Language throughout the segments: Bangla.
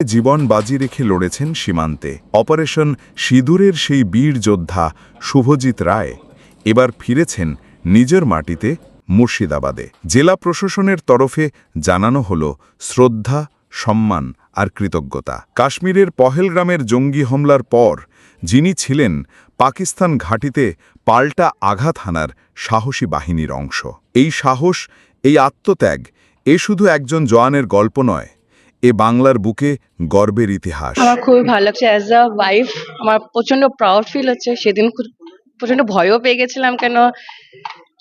জীবন বাজি রেখে লড়েছেন সীমান্তে। অপারেশন সিঁদুরের সেই বীর যোদ্ধা শুভজিৎ রায় এবার ফিরেছেন নিজের মাটিতে মুর্শিদাবাদে। জেলা প্রশাসনের তরফে জানানো হল শ্রদ্ধা, সম্মান আর কৃতজ্ঞতা। কাশ্মীরের পহেলগ্রামের জঙ্গি হামলার পর যিনি ছিলেন পাকিস্তান ঘাঁটিতে পাল্টা আঘাত হানার সাহসী বাহিনীর অংশ। এই সাহস, এই আত্মত্যাগ, এ শুধু একজন জওয়ানের গল্প নয় এ বাংলার বুকে গর্বের ইতিহাস। আমার খুবই ভালো লাগছে অ্যাজ আ ওয়াইফ আমার প্রচণ্ড প্রাউড ফিল হচ্ছে সেদিন খুব প্রচণ্ড ভয়ও পেয়ে গেছিলাম কেন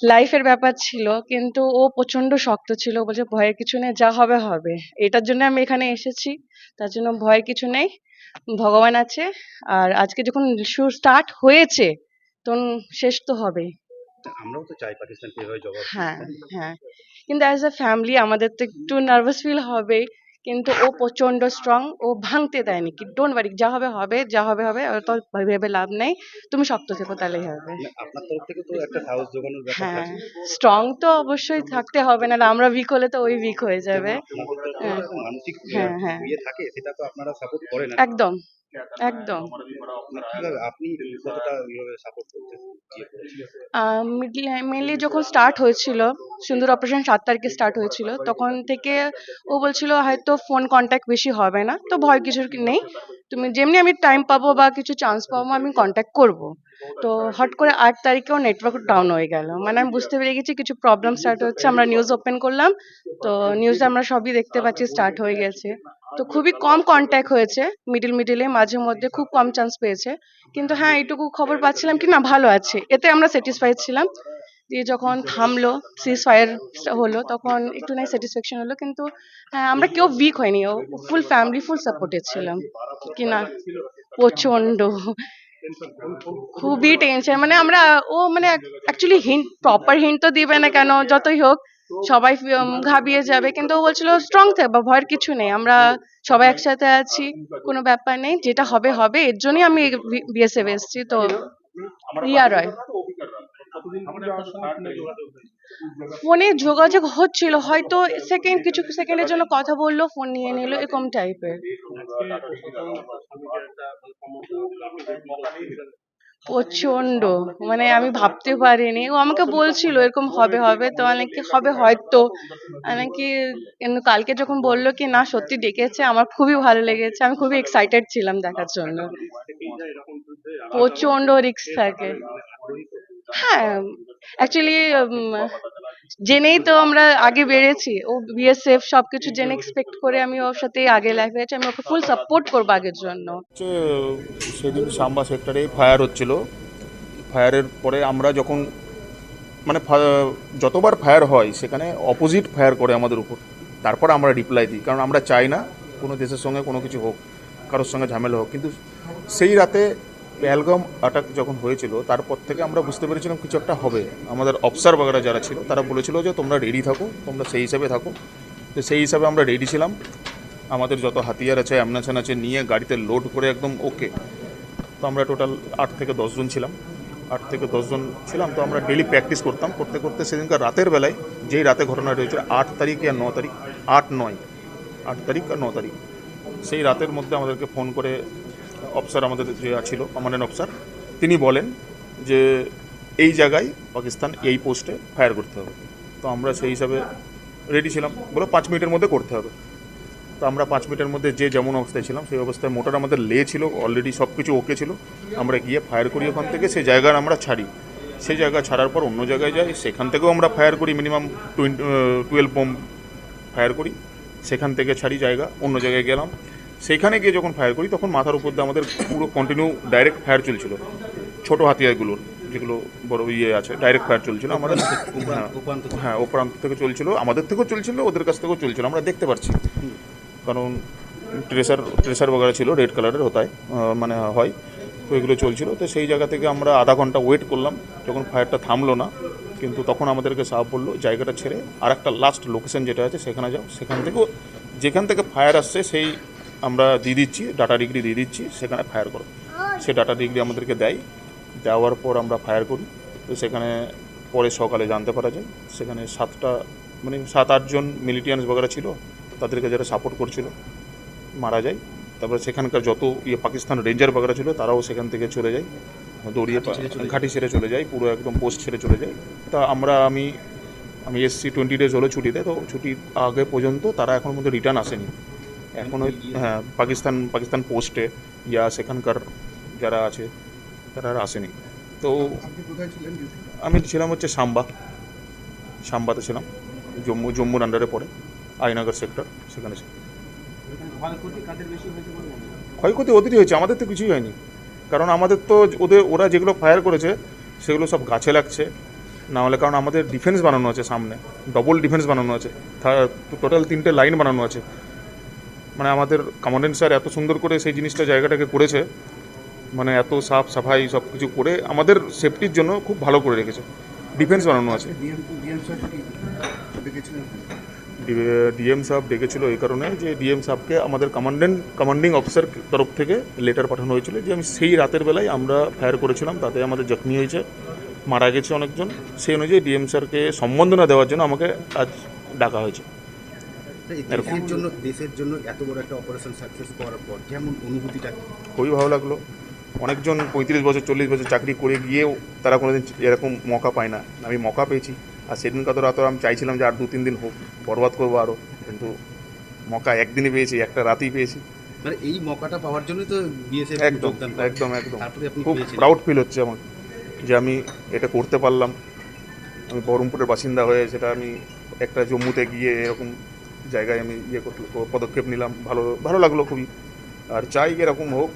লাইফের ব্যাপার ছিল কিন্তু ও প্রচণ্ড শক্ত ছিল বলছে ভয়ের কিছু নেই যা হবে হবে। এটার জন্য আমি এখানে এসেছি তার জন্য ভয়ের কিছু নেই ভগবান আছে আর আজকে যখন শুরু স্টার্ট হয়েছে তখন শেষ তো হবেই আমরাও তো চাই দিতে। হ্যাঁ হ্যাঁ। কিন্তু অ্যাজ আ ফ্যামিলি আমাদের তো একটু নার্ভাস ফিল হবেই কিন্তু ও প্রচণ্ড স্ট্রং ও ভাঙতে দেয়নি। কি ডোন্ট ওয়ারি যা হবে হবে যা হবে হবে তো ভেবে লাভ নেই। তুমি শক্ত থেকো তাহলেই হবে। আপনার তরফ থেকে তো একটা সাহস জোগানোর ব্যাপার হ্যাঁ আছে স্ট্রং তো অবশ্যই থাকতে হবে না আমরা উইক হলে তো ওই উইক হয়ে যাবে। একটা মানসিক হ্যাঁ, হ্যাঁ। ইয়ে থাকে সেটা তো আপনারা সাপোর্ট করেন একদম। একদম। মানে সাপোর্ট করতে ইয়ে মেনলি যখন স্টার্ট হয়েছিল সুন্দর অপারেশন সাত তারিখে স্টার্ট হয়েছিল তখন থেকে ও বলছিল হয়তো ফোন কন্ট্যাক্ট বেশি হবে না তো ভয় কিছুর কি নেই। তুমি যেমনি আমি টাইম পাবো বা কিছু চান্স পাবো আমি কন্ট্যাক্ট করব। তো হট করে আট তারিখেও নেটওয়ার্ক ডাউন হয়ে গেল। মানে আমি বুঝতে পেরে গেছি কিছু প্রবলেম স্টার্ট হচ্ছে আমরা নিউজ ওপেন করলাম তো নিউজে আমরা সবই দেখতে পাচ্ছি স্টার্ট হয়ে গেছে। তো খুবই কম কন্ট্যাক্ট হয়েছে মিডিল মিডিলে মাঝে মধ্যে খুব কম চান্স পেয়েছে। কিন্তু হ্যাঁ এইটুকু খবর পাচ্ছিলাম কি না, ভালো আছে। এতে আমরা স্যাটিসফাইড ছিলাম দিয়ে যখন থামলো সিজ ফায়ার হলো, তখন একটু নাই স্যাটিসফ্যাকশন হলো। কিন্তু হ্যাঁ আমরা কেউ উইক হয়নি। ও ফুল ফ্যামিলি ফুল সাপোর্টেড ছিলাম। কি না প্রচণ্ড খুবই টেনশন মানে আমরা, ও মানে অ্যাকচুয়ালি হিন্ট প্রপার হিন্ট তো দিবে না কেন, যতই হোক। সবাই ঘাবিয়ে যাবে, কিন্তু ও বলছিল স্ট্রং থাকবা ভয়ের কিছু নেই, আমরা সবাই একসাথে আছি, কোনো ব্যাপার নেই, যেটা হবে হবে, এর জন্যই আমি বিএসএফ এসেছি, তো রিয়া রয়। ফোনে যোগাযোগ হচ্ছিল, হয়তো সেকেন্ড কিছু সেকেন্ডের জন্য কথা বলল ফোন নিয়ে নিল, এরকম টাইপের প্রচণ্ড মানে আমি ভাবতে পারিনি। ও আমাকে বলছিল, এরকম হবে হবে। তো অনেকে হবে হয়তো? অনেক কিন্তু কালকে যখন বলল কি, না, সত্যি ডেকেছে, আমার খুবই ভালো লেগেছে। আমি খুবই এক্সাইটেড ছিলাম দেখার জন্য। প্রচণ্ড রিস্ক থাকে। হ্যাঁ অ্যাকচুয়ালি জেনেই তো আমরা আগে বেড়েছি। ও বিএসএফ সবকিছু জেনে এক্সপেক্ট করে আমি ওর সাথে আগে লাইফে আছি আমি ওকে ফুল সাপোর্ট করব আগের জন্য। সেদিন সাম্বা সেক্টরে ফায়ার হচ্ছিল। ফায়ারের পরে আমরা যখন মানে যতবার ফায়ার হয় সেখানে অপোজিট ফায়ার করে আমাদের উপর। তারপর আমরা রিপ্লাই দিই। কারণ আমরা চাই না কোনো দেশের সঙ্গে কোনো কিছু হোক কারোর সঙ্গে ঝামেলা হোক। কিন্তু সেই রাতে পেহেলগাম অ্যাটাক যখন হয়েছিল, তারপর থেকে আমরা বুঝতে পেরেছিলাম কিছু একটা হবে। আমাদের অফিসার বাগেরা যারা ছিল, তারা বলেছিল যে, তোমরা রেডি থাকো, তোমরা সেই হিসাবে থাকো। তো সেই হিসাবে আমরা রেডি ছিলাম। আমাদের যত হাতিয়ার আছে অ্যামনেশন আছে, নিয়ে গাড়িতে লোড করে একদম ওকে তো আমরা টোটাল আট থেকে দশজন ছিলাম। আট থেকে দশজন ছিলাম, তো আমরা ডেলি প্র্যাকটিস করতাম। করতে করতে সেদিনকার রাতের বেলায় যেই রাতে ঘটনাটা হয়েছিল আট তারিখ আর ন তারিখ, আট নয়, আট তারিখ আর ন তারিখ, সেই রাতের মধ্যে আমাদেরকে ফোন করে অফিসার আমাদের যে ছিল কমান্ডেন্ট অফিসার তিনি বলেন যে এই জায়গায় পাকিস্তান এই পোস্টে ফায়ার করতে হবে। তো আমরা সেই হিসাবে রেডি ছিলাম। বলো পাঁচ মিনিটের মধ্যে করতে হবে। তো আমরা পাঁচ মিনিটের মধ্যে যে যেমন অবস্থায় ছিলাম, সেই অবস্থায় মোটর আমাদের লে ছিল অলরেডি সব কিছু ওকে ছিল। আমরা গিয়ে ফায়ার করি ওখান থেকে, সেই জায়গার আমরা ছাড়ি। সেই জায়গা ছাড়ার পর অন্য জায়গায় যাই, সেখান থেকেও আমরা ফায়ার করি মিনিমাম টুয়েলভ বোম ফায়ার করি। সেখান থেকে ছাড়ি জায়গা, অন্য জায়গায় গেলাম। সেখানে গিয়ে যখন ফায়ার করি তখন মাথার উপর দিয়ে আমাদের পুরো কন্টিনিউ ডাইরেক্ট ফায়ার চলছিল। ছোটো হাতিয়ারগুলোর যেগুলো বড় ইয়ে আছে ডাইরেক্ট ফায়ার চলছিল আমাদের হ্যাঁ। উপান্ত হ্যাঁ ও প্রান্ত থেকে চলছিল আমাদের থেকেও চলছিল ওদের কাছ থেকেও চলছিল আমরা দেখতে পাচ্ছি কারণ ট্রেসার ট্রেসার বগেরা ছিল রেড কালারের হতায় মানে হয় তো এগুলো চলছিল। তো সেই জায়গা থেকে আমরা আধা ঘণ্টা ওয়েট করলাম যখন ফায়ারটা থামলো না কিন্তু তখন আমাদেরকে সাহেব বলল জায়গাটা ছেড়ে আর একটা লাস্ট লোকেশন যেটা আছে সেখানে যাও। সেখান থেকেও যেখান থেকে ফায়ার আসছে সেই আমরা দিয়ে দিচ্ছি ডাটা ডিগ্রি দিয়ে দিচ্ছি সেখানে ফায়ার করো। সে ডাটা ডিগ্রি আমাদেরকে দেয়। দেওয়ার পর আমরা ফায়ার করি। তো সেখানে পরে সকালে জানতে পারা যায় সেখানে সাতটা মানে সাত আটজন মিলিটিয়ান্স বগেরা ছিল তাদেরকে যারা সাপোর্ট করছিল মারা যায়। তারপরে সেখানকার যত ইয়ে পাকিস্তান রেঞ্জার বাগেরা ছিল তারাও সেখান থেকে চলে যায়। দৌড়িয়ে ঘাঁটি ছেড়ে চলে যায়। ঘাঁটি ছেড়ে চলে যায় পুরো একদম পোস্ট ছেড়ে চলে যায়। তা আমরা আমি আমি এসছি টোয়েন্টি ডেজ হলো ছুটিতে তো ছুটির আগে পর্যন্ত তারা এখন মধ্যে রিটার্ন আসেনি। এখন ওই হ্যাঁ পাকিস্তান পাকিস্তান পোস্টে ইয়া সেখানকার যারা আছে, তারা আর আসেনি। তো আমি ছিলাম হচ্ছে সাম্বা। সাম্বাতে ছিলাম। জম্মু, জম্মুর আন্ডারে পড়ে। আইনগর সেক্টর সেখানে। ক্ষয়ক্ষতি ওদেরই হয়েছে, আমাদের তো কিছুই হয়নি। কারণ আমাদের তো ওদের, ওরা যেগুলো ফায়ার করেছে, সেগুলো সব গাছে লাগছে। না হলে কারণ আমাদের ডিফেন্স বানানো আছে সামনে। ডবল ডিফেন্স বানানো আছে। টোটাল তিনটে লাইন বানানো আছে। মানে আমাদের কমান্ডেন্ট স্যার এত সুন্দর করে সেই জিনিসটা জায়গাটাকে করেছে মানে এত সাফ সাফাই সব কিছু করে আমাদের সেফটির জন্য খুব ভালো করে রেখেছে। ডিফেন্স বানানো আছে। ডিএম সাহেব ডেকেছিল এই কারণে যে ডিএম সাহেবকে আমাদের কমান্ডেন্ট কমান্ডিং অফিসার তরফ থেকে লেটার পাঠানো হয়েছিল যে আমি সেই রাতের বেলায় আমরা ফায়ার করেছিলাম, তাতে আমাদের জখমি হয়েছে, মারা গেছে অনেকজন। সেই অনুযায়ী ডিএম স্যারকে সম্বন্ধনা দেওয়ার জন্য আমাকে আজ ডাকা হয়েছে। দেশের জন্য দেশের জন্য এত বড় একটা অপারেশন সাকসেস করার পর কেমন অনুভূতিটা? খুবই ভালো লাগল। অনেকজন পঁয়ত্রিশ বছর চল্লিশ বছর চাকরি করে গিয়েও তারা কোনোদিন এরকম মকা পায় না। আমি মকা পেয়েছি। আর সেদিন কত রাত আমি চাইছিলাম যে আর দু তিন দিন হোক বরবাদ করব আরও কিন্তু মকা একদিনই পেয়েছি একটা রাতেই পেয়েছি। মানে এই মকাটা পাওয়ার জন্যই তো বিএসএফ একদম একদম একদম। খুব। প্রাউড ফিল হচ্ছে আমার যে আমি এটা করতে পারলাম। আমি বহরমপুরের বাসিন্দা হয়ে সেটা আমি একটা জম্মুতে গিয়ে এরকম জায়গায় আমি ইয়ে পদক্ষেপ নিলাম। ভালো ভালো লাগল খুবই। আর চাই এরকম হোক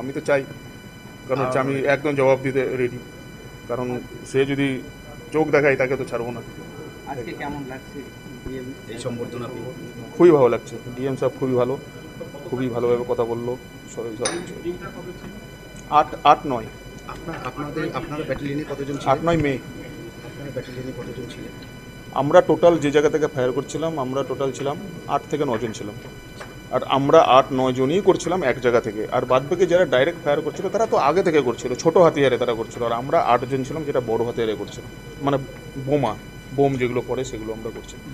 আমি তো চাই। কারণ হচ্ছে আমি একদম জবাব দিতে রেডি কারণ সে যদি চোখ দেখায় তাকে তো ছাড়বো না। আজকে কেমন লাগছে এই সম্বর্ধনা খুবই ভালো লাগছে। ডিএম সাহেব খুবই ভালো। খুবই ভালোভাবে কথা বলল। সবাই সব কিছু আট আট নয়। আপনার আপনাদের আপনারা ব্যাটালিয়নে কতজন আট নয় মে। আপনারা ব্যাটালিয়নে কতজন ছিলেন? আমরা টোটাল যে জায়গা থেকে ফায়ার করছিলাম, আমরা টোটাল ছিলাম আট থেকে নজন ছিলাম। আর আমরা আট, নয় জনই করছিলাম এক জায়গা থেকে। আর বাদ বাকি যারা ডাইরেক্ট ফায়ার করছিল, তারা তো আগে থেকে করছিল, ছোট হাতিয়ারে তারা করছিল। আর আমরা আটজন ছিলাম, যেটা বড় হাতিয়ারে করছিলাম মানে বোমা, বোম যেগুলো পড়ে সেগুলো আমরা করছিলাম